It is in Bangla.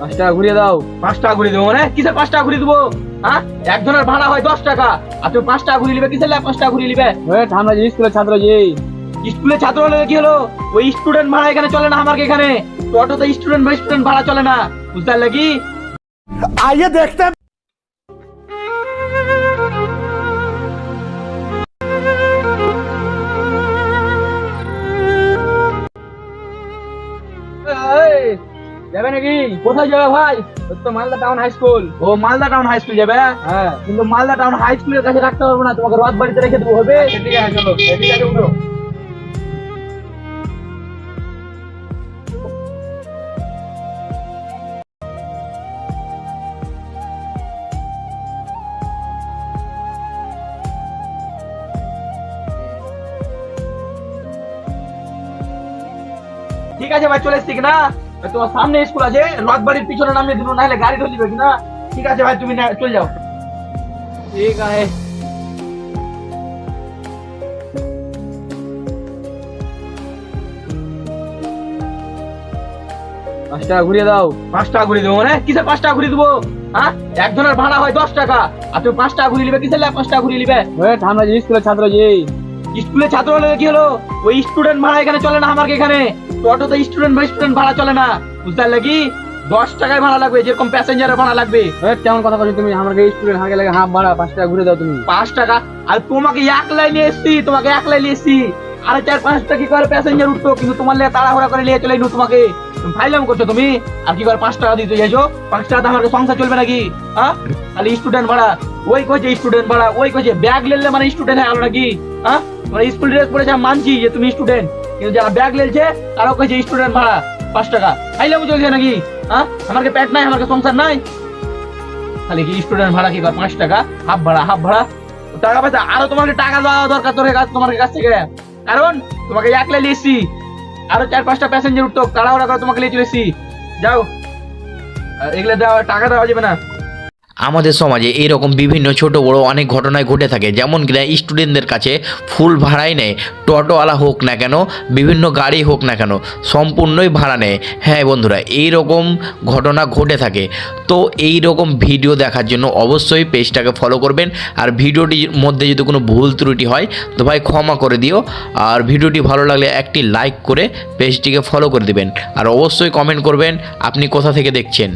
পাঁচ টাকা ঘুরিয়ে দাও। পাঁচ টাকা ঘুরিয়ে দেবো মানে? কিসে পাঁচ টাকা ঘুরিয়ে দেবো? হ্যাঁ? একজনের ভাড়া হয় দশ টাকা। আর তুমি পাঁচ টাকা ঘুরিয়ে নিবে কিসের পাঁচ টাকা ঘুরিয়ে নিবে? ঠান্ডা যে স্কুলের ছাত্র যে স্কুলের ছাত্র হলে কি হলো? ওই স্টুডেন্ট ভাড়া এখানে চলে না আমার এখানে? অটোতে স্টুডেন্ট বা স্টুডেন্ট ভাড়া চলে না। বুঝতে পারলে কি? আইয়ে দেখতে যাবে নাকি? কোথায় যাবে ভাই? তো মালদা টাউন হাই স্কুল ও মালদা টাউন হাই স্কুল যাবে? হ্যাঁ। কিন্তু মালদা টাউন হাই স্কুলের কাছে রাখতে পারব না তোমাকে রথ বাড়িতে রেখে দেবো হবে? ঠিক আছে চলো ঠিক আছে উঠো। ঠিক আছে ভাই চলে এসছি না? তোমার সামনে স্কুল আছে রথ বাড়ির পিছনে নামিয়ে দিল নাহলে গাড়ি ধরলিবে কিনা? ঠিক আছে ভাই তুমি চলে যাও। ঠিক আছে। পাঁচ টাকা ঘুরিয়ে দাও। পাঁচ টাকা ঘুরিয়ে দেবো মানে? কিসের পাঁচ টাকা ঘুরিয়ে দেবো? হ্যাঁ? একজনের ভাড়া হয় দশ টাকা আর তুমি পাঁচ টাকা ঘুরিয়ে নিবে কিসের লাই পাঁচ টাকা ঘুরিয়ে নিবে? ঠান্ডা যে স্কুলের ছাত্র যে স্কুলে ছাত্র হলে কি হলো? ওই স্টুডেন্ট ভাড়া এখানে চলে না আমার এখানে? টোটোতে স্টুডেন্ট বা স্টুডেন্ট ভাড়া চলে না। বুঝতে পারলে কি? দশ টাকায় ভাড়া লাগবে যেরকম প্যাসেঞ্জারের ভাড়া লাগবে। কেমন কথা বলছো তুমি আমাকে স্টুডেন্ট হাঁকে লাগে হাফ ভাড়া পাঁচ টাকা ঘুরে দাও তুমি। পাঁচ টাকা? আর তোমাকে এক লাইনে এসছি তোমাকে এক লাইনে এসছি। আরে চার পাঁচটা কি করে প্যাসেঞ্জার উঠতো? কিন্তু তোমার লেগে তাড়াহুড়া করে নিয়ে চলে তোমাকে। ফাইলাম করছ তুমি? আর কি করে পাঁচ টাকা দিতে চাইছো? পাঁচ টাকা আমার সংসার চলবে নাকি? হ্যাঁ খালি স্টুডেন্ট ভাড়া ওই কইছে স্টুডেন্ট ভাড়া ওই কইছে ব্যাগ লেলে মানে স্টুডেন্ট হয়ে নাকি? হ্যাঁ? মানে স্কুল ড্রেস পরেছে আমি মানছি যে তুমি স্টুডেন্ট কিন্তু যারা ব্যাগ লেলছে তারাও কইছে স্টুডেন্ট ভাড়া পাঁচ টাকা। ফাইলাম চলছে নাকি? হ্যাঁ? আমার পেট নাই আমার সংসার নাই? খালি কি স্টুডেন্ট ভাড়া কি পাঁচ টাকা? হাফ ভাড়া হাফ ভাড়া? টাকা পয়সা, আরও তোমাকে টাকা দেওয়া দরকার তোর কাছে, তোমার কাছ থেকে। কারণ তোমাকে একলাই লিয়েছি আরও চার, পাঁচটা প্যাসেঞ্জার উঠতো, তাড়াহুড়া করে তোমাকে লিয়ে চলেছি যাও। এগুলো দেওয়া, টাকা দেওয়া যাবে না। আমাদের সমাজে এইরকম বিভিন্ন ছোট বড় অনেক ঘটনায় ঘটে থাকে। যেমন কিনা স্টুডেন্টদের কাছে ফুল ভাড়াই নেয়, টোটোওয়ালা হোক না কেন, বিভিন্ন গাড়ি হোক না কেন, সম্পূর্ণই ভাড়া নেয়। হ্যাঁ বন্ধুরা এই রকম ঘটনা ঘটে থাকে। তো এই রকম ভিডিও দেখার জন্য অবশ্যই পেজটাকে ফলো করবেন। আর ভিডিওটির মধ্যে যদি কোনো ভুল ত্রুটি হয়, তো ভাই ক্ষমা করে দিও। আর ভিডিওটি ভালো লাগলে একটি লাইক করে পেজটিকে ফলো করে দিবেন। আর অবশ্যই কমেন্ট করবেন, আপনি কোথা থেকে দেখছেন?